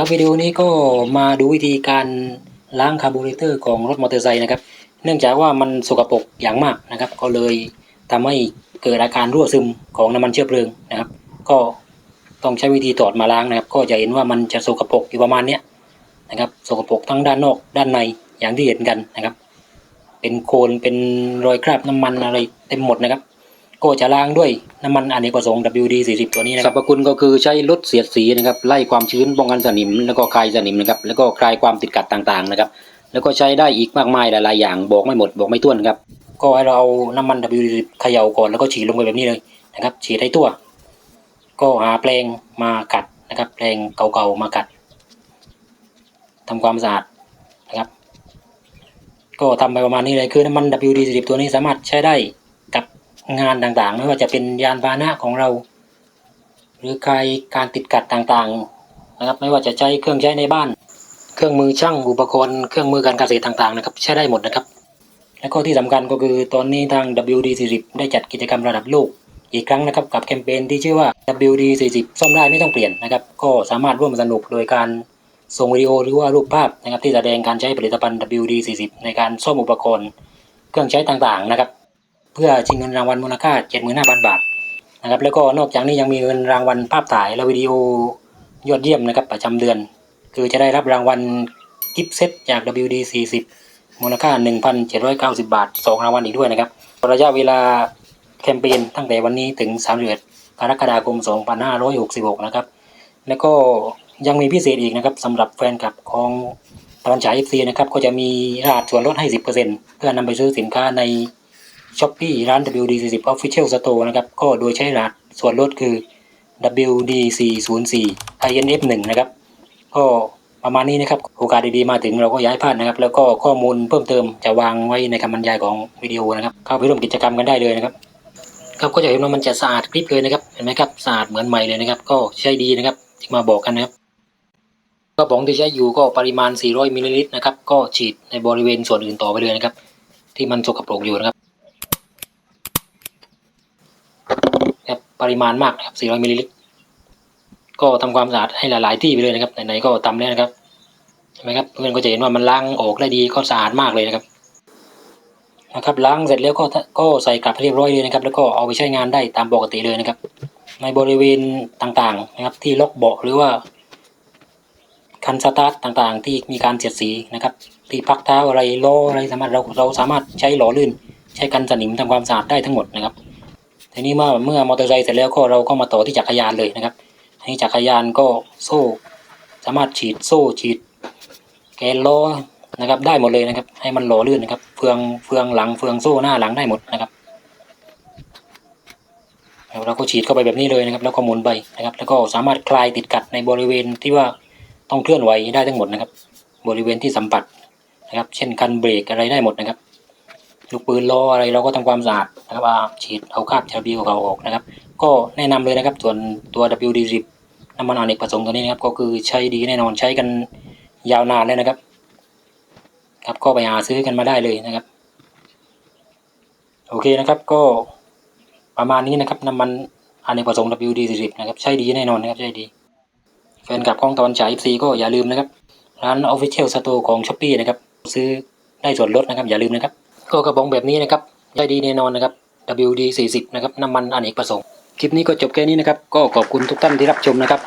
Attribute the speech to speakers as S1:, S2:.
S1: ครับวิดีโอนี้ก็มาดูวิธีการล้างคาร์บูเรเตอร์ของรถมอเตอร์ไซค์นะครับ เนื่องจากว่ามันสกปรกอย่างมากนะครับ ก็เลยทำให้เกิดอาการรั่วซึมของน้ำมันเชื้อเพลิงนะครับ ก็ต้องใช้วิธีตอดมาล้างนะครับ ก็จะเห็นว่ามันจะสกปรกอยู่ประมาณเนี้ยนะครับสกปรกทั้งด้านนอกด้านในอย่างที่เห็นกันนะครับ เป็นโคลนเป็นรอยคราบน้ำมันอะไรเต็มหมดนะครับ ก็จะล้างด้วยน้ำมันอเนกประสงค์ WD 40 ตัวนี้นะครับสรรพคุณก็คือใช้ลดเสียดสีนะครับไล่ความชื้นป้องกันสนิม แล้วก็คลายสนิมนะครับแล้วก็คลายความติดขัดต่างๆนะครับแล้วก็ใช้ได้อีกมากมายหลายๆอย่างบอกไม่หมดบอกไม่ถ้วนครับก็ให้เราเอาน้ำมัน WD 40 เขย่าก่อนแล้วก็ฉีดลงไปแบบนี้เลยนะครับฉีดให้ทั่วก็หาแปรงมากัดนะครับแปรงเก่าๆมากัดทำความสะอาดนะครับ ก็ทำไปประมาณนี้เลยคือน้ำมัน WD 40 ตัวนี้สามารถใช้ได้กับ งานต่างๆ ไม่ว่าจะเป็นยานพาหนะของเรา หรือการการติดกัดต่างๆนะครับ ไม่ว่าจะใช้เครื่องใช้ในบ้าน เครื่องมือช่างอุปกรณ์เครื่องมือการเกษตรต่างๆนะครับ ใช้ได้หมดนะครับ และก็ที่สำคัญก็คือตอนนี้ทาง WD 40 ได้จัดกิจกรรมระดับโลกอีกครั้งนะครับกับแคมเปญที่ชื่อว่า WD 40 ซ่อมได้ไม่ต้องเปลี่ยนนะครับ ก็สามารถร่วมสนุกโดยการส่งวิดีโอหรือว่ารูปภาพนะครับที่แสดงการใช้ผลิตภัณฑ์ WD 40 ในการซ่อมอุปกรณ์ เครื่องใช้ต่างๆนะครับ พื่อชิงเงินรางวัลมูลค่า 75,000 บาทนะครับแล้วก็นอกจากนี้ยังมีเงินรางวัลภาพถ่ายและวิดีโอยอดเยี่ยมนะครับประจำเดือน คือจะได้รับรางวัลกิฟต์เซตจาก WD 40 มูลค่า 1,790 บาท 2 รางวัลอีกด้วยนะครับระยะเวลาแคมเปญตั้งแต่วันนี้ถึง31กรกฎาคม 2566 นะครับ แล้วก็ยังมีพิเศษอีกนะครับสำหรับแฟนคลับของตะวันฉาย FC นะครับ ก็จะมีรหัสส่วนลดให้ 10%เพื่อนำไปซื้อสินค้าใน ช้อปปี้ร้าน WD40 Official Store นะครับ ก็โดยใช้รหัสส่วนลดคือ WD404 INF1 นะครับ ก็ประมาณนี้นะครับ โอกาสดีๆมาถึงเราก็ย้ายพลาดนะครับ แล้วก็ข้อมูลเพิ่มเติมจะวางไว้ในคำบรรยายของวิดีโอนะครับ เข้าไปร่วมกิจกรรมกันได้เลยนะครับครับก็จะเห็นว่ามันจะสะอาดคลิปเลยนะครับเห็นไหมครับสะอาดเหมือนใหม่เลยนะครับ ก็ใช้ดีนะครับที่มาบอกกันนะครับกระป๋องที่ใช้อยู่ก็ปริมาณ 400มิลลิลิตรนะครับ ก็ฉีดในบริเวณส่วนอื่นต่อไปเลยนะครับ ที่มันสกปรกอยู่นะครับ ครับ ปริมาณมากนะครับ 400 มิลลิลิตร ก็ทำความสะอาดให้หลาย ๆ ที่ไปเลยนะครับ ไหน ๆ ก็ทำแล้วนะครับเห็นไหมครับ เพื่อนก็จะเห็นว่ามันล้างออกได้ดี ก็สะอาดมากเลยนะครับ นะครับ ล้างเสร็จแล้วก็ ก็ใส่กลับเรียบร้อยเลยนะครับ แล้วก็เอาไปใช้งานได้ตามปกติเลยนะครับ ในบริเวณต่าง ๆ นะครับ ที่ล็อกเบาะหรือว่าคันสตาร์ทต่าง ๆ ที่มีการเสียดสีนะครับ ที่พักเท้าอะไรล้ออะไรสามารถเราเราสามารถใช้หล่อลื่น ใช้กันสนิมทำความสะอาดได้ทั้งหมดนะครับ ทีนี้เมื่อเมื่อมอเตอร์ไซค์เสร็จแล้วก็เราก็มาต่อที่จักรยานเลยนะครับให้จักรยานก็โซ่ สามารถฉีดโซ่ฉีด แกนล้อนะครับ ได้หมดเลยนะครับ ให้มันหล่อลื่นนะครับ เฟืองเฟืองหลังเฟืองโซ่หน้าหลังได้หมดนะครับแล้วเราก็ฉีดเข้าไปแบบนี้เลยนะครับ แล้วก็หมุนไปนะครับ แล้วก็สามารถคลายติดกัดในบริเวณที่ว่าต้องเคลื่อนไหวได้ทั้งหมดนะครับ บริเวณที่สัมผัสนะครับ เช่นคันเบรกอะไรได้หมดนะครับ ลูกปืนล้ออะไรเราก็ทำความสะอาดนะครับเอาฉีดเอาคราบชาบีเก่าออกนะครับ ก็แนะนำเลยนะครับ ส่วนตัว WD10 น้ำมันอเนกประสงค์ตัวนี้นะครับ ก็คือใช้ดีแน่นอนใช้กันยาวนานเลยนะครับ ครับก็ไปหาซื้อกันมาได้เลยนะครับ โอเคนะครับก็ประมาณนี้นะครับน้ำมันอเนกประสงค์ WD10 นะครับใช้ดีแน่นอนนะครับใช้ดีแฟนคลับของตอนฉาย FC ก็อย่าลืมนะครับร้าน Official Store ของ Shopee นะครับซื้อได้ส่วนลดนะครับอย่าลืมนะครับ ก็กระป๋องแบบนี้นะครับได้ดีแน่นอนนะครับ WD 40นะครับน้ำมันอเนกประสงค์ คลิปนี้ก็จบแค่นี้นะครับ ก็ขอบคุณทุกท่านที่รับชมนะครับ